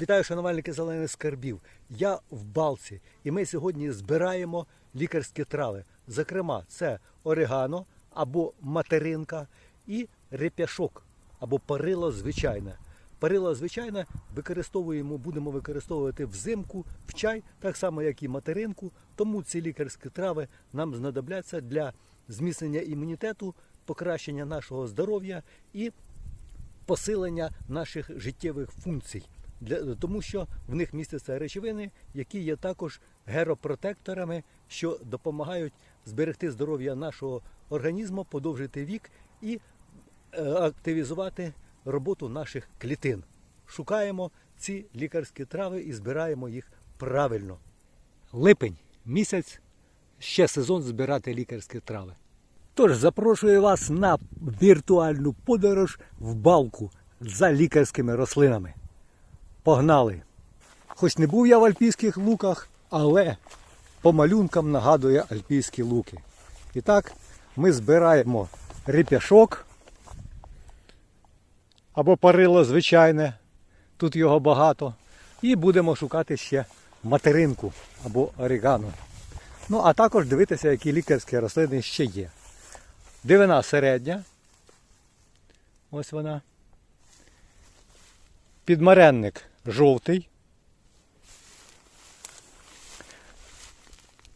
Вітаю, шанувальники зелених скарбів. Я в Балці, і ми сьогодні збираємо лікарські трави. Зокрема, це орегано або материнка і реп'яшок або парило звичайне. Парило звичайне використовуємо, будемо використовувати взимку в чай, так само як і материнку. Тому ці лікарські трави нам знадобляться для зміцнення імунітету, покращення нашого здоров'я і посилення наших життєвих функцій. Для, тому що в них містяться речовини, які є також геропротекторами, що допомагають зберегти здоров'я нашого організму, подовжити вік і е, активізувати роботу наших клітин. Шукаємо ці лікарські трави і збираємо їх правильно. Липень місяць ще сезон збирати лікарські трави. Тож запрошую вас на віртуальну подорож в балку за лікарськими рослинами. Погнали! Хоч не був я в альпійських луках, але по малюнкам нагадує альпійські луки. І так, ми збираємо ріп'яшок або парило звичайне, тут його багато. І будемо шукати ще материнку або орігано. Ну, а також дивитися, які лікарські рослини ще є. Дивина середня. Ось вона. Підмаренник жовтий.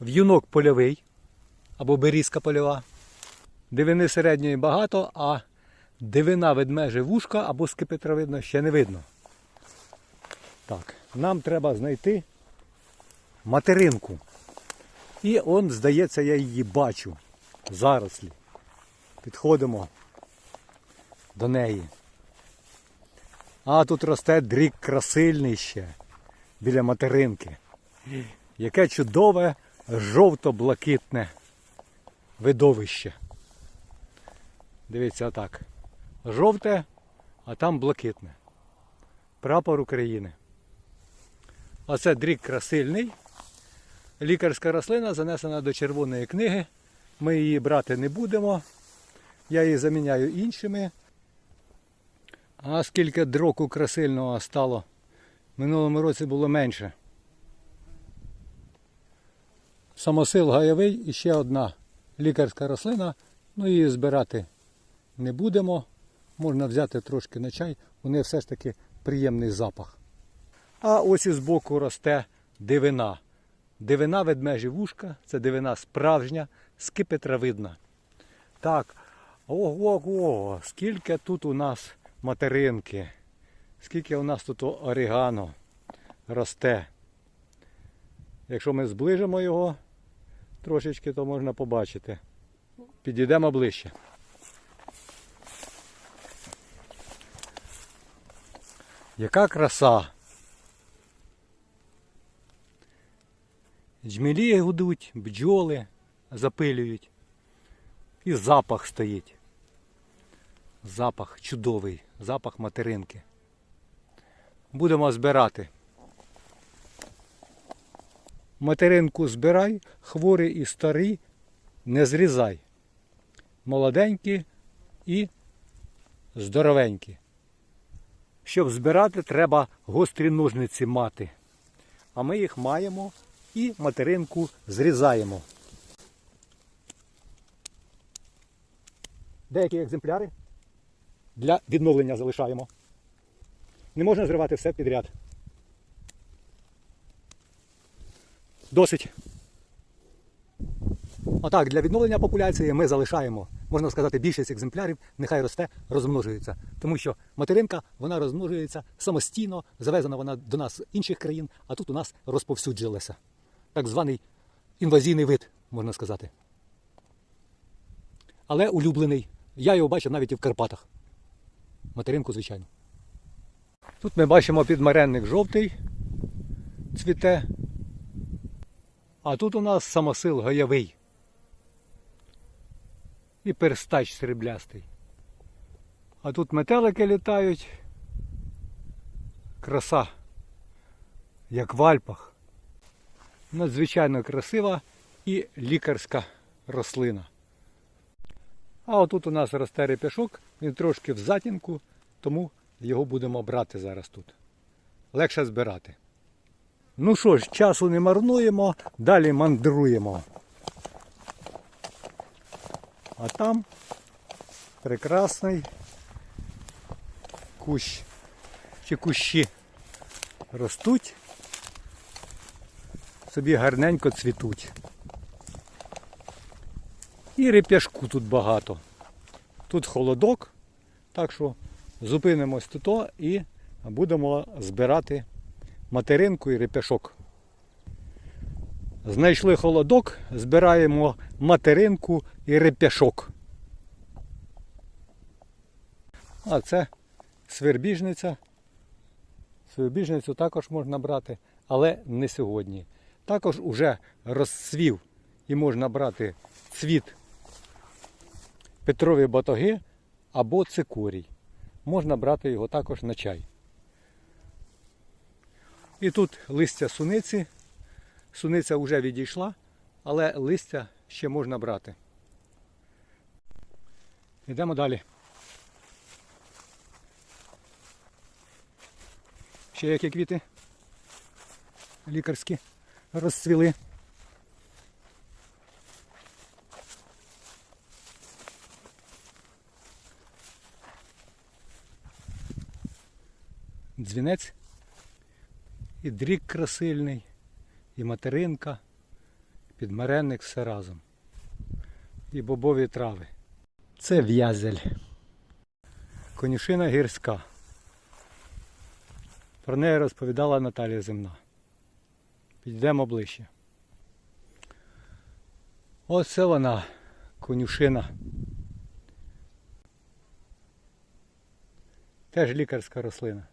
В'юнок польовий або берізка польова. Дивини середньої багато, а дивина ведмеже вушка або скипетровидно ще не видно. Так, нам треба знайти материнку. І он, здається, я її бачу. Зарослі. Підходимо до неї. А тут росте дрік красильний ще біля материнки. Яке чудове жовто-блакитне видовище. Дивіться отак. Жовте, а там блакитне. Прапор України. Оце дрік красильний. Лікарська рослина занесена до червоної книги. Ми її брати не будемо. Я її заміняю іншими. А скільки дроку красильного стало? Минулому році було менше. Самосил гайовий і ще одна лікарська рослина. Ну її збирати не будемо. Можна взяти трошки на чай, у неї все ж таки приємний запах. А ось і збоку росте дивина. Дивина ведмежі вушка, це дивина справжня, скипетровидна. Так, ого-го, скільки тут у нас материнки, скільки у нас тут орігано росте. Якщо ми зближимо його трошечки, то можна побачити. Підійдемо ближче. Яка краса! Джмілі гудуть, бджоли запилюють. І запах стоїть. Запах чудовий, запах материнки. Будемо збирати. Материнку збирай, хворі і старі не зрізай. Молоденькі і здоровенькі. Щоб збирати, треба гострі ножниці мати. А ми їх маємо і материнку зрізаємо. Деякі екземпляри для відновлення залишаємо. Не можна зривати все підряд. Досить. Отак, для відновлення популяції ми залишаємо, можна сказати, більшість екземплярів, нехай росте, розмножується. Тому що материнка вона розмножується самостійно, завезена вона до нас з інших країн, а тут у нас розповсюджилася. Так званий інвазійний вид, можна сказати. Але улюблений. Я його бачив навіть і в Карпатах. Материнку, звичайно. Тут ми бачимо підмаренник жовтий цвіте. А тут у нас самосил гаявий. І перстач сріблястий. А тут метелики літають. Краса, як в Альпах. Надзвичайно красива і лікарська рослина. А отут у нас росте реп'яшок, він трошки в затінку, тому його будемо брати зараз тут. легше збирати. Ну що ж, часу не марнуємо, далі мандруємо. А там прекрасний кущ чи кущі ростуть, собі гарненько цвітуть. І реп'яшку тут багато. Тут холодок, так що зупинимось тут і будемо збирати материнку і реп'яшок. Знайшли холодок, збираємо материнку і реп'яшок. А це свербіжниця. Свербіжницю також можна брати, але не сьогодні. Також уже розцвів і можна брати цвіт Петрові батоги або цикорій. Можна брати його також на чай. І тут листя суниці. Суниця вже відійшла, але листя ще можна брати. Йдемо далі. Ще які квіти лікарські розцвіли. Дзвінець і дрік красильний, і материнка, підмаренник все разом. І бобові трави. Це в'язель. Конюшина гірська. Про неї розповідала Наталія Земна. Підійдемо ближче. Оце вона, конюшина. Теж лікарська рослина.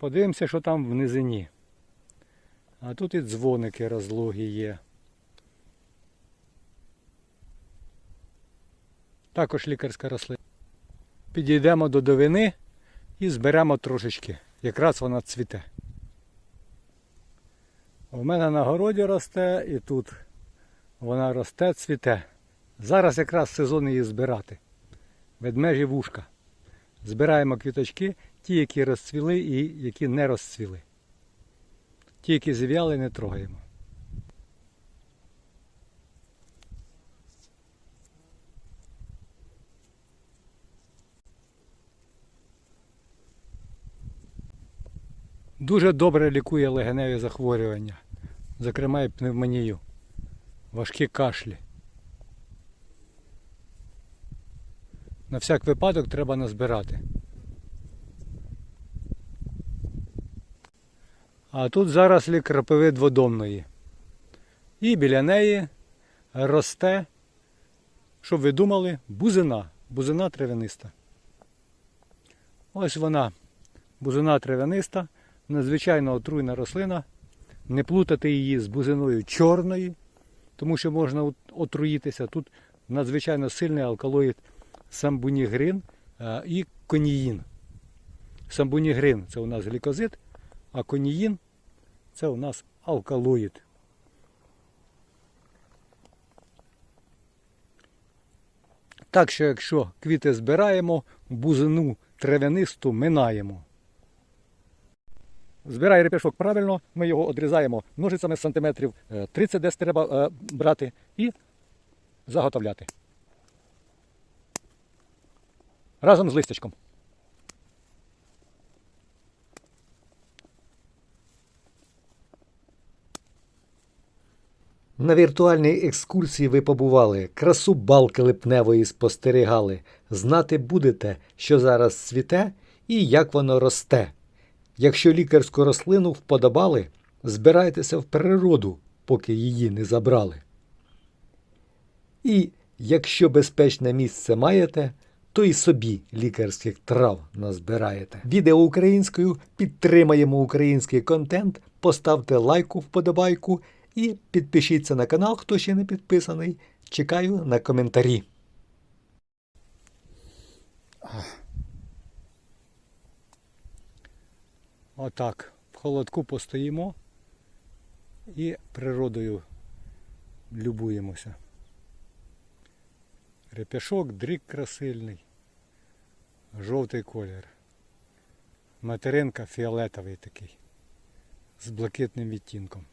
Подивимося, що там в низині. А тут і дзвоники розлогі є. Також лікарська рослина. Підійдемо до довини і зберемо трошечки. Якраз вона цвіте. У мене на городі росте і тут вона росте, цвіте. Зараз якраз сезон її збирати. Ведмежі вушка. Збираємо квіточки, ті, які розцвіли і які не розцвіли. Ті, які зів'яли, не трогаємо. Дуже добре лікує легеневі захворювання, зокрема і пневмонію, важкі кашлі. На всяк випадок треба назбирати. А тут зарослі крапиви дводомної. І біля неї росте, щоб ви думали, бузина, бузина травяниста. Ось вона, бузина травяниста, надзвичайно отруйна рослина. Не плутати її з бузиною чорної, тому що можна отруїтися. Тут надзвичайно сильний алкалоїд самбунігрин е, і коніїн. Самбунігрин це у нас глікозит, а коніїн це у нас алкалоїд. Так що, якщо квіти збираємо, бузину трав'янисту минаємо. Збирає репешок правильно, ми його одрізаємо ножицями сантиметрів е, 30 десь треба е, брати і заготовляти. Разом з листячком. На віртуальній екскурсії ви побували, красу балки липневої спостерігали. Знати будете, що зараз цвіте і як воно росте. Якщо лікарську рослину вподобали, збирайтеся в природу, поки її не забрали. І якщо безпечне місце маєте, то і собі лікарських трав назбираєте. Відео українською підтримаємо український контент, поставте лайку вподобайку і підпишіться на канал, хто ще не підписаний. Чекаю на коментарі. Отак. В холодку постоїмо і природою любуємося. Реп'яшок, дрік красильний, жовтий колір. Материнка фіолетовий такий, з блакитним відтінком.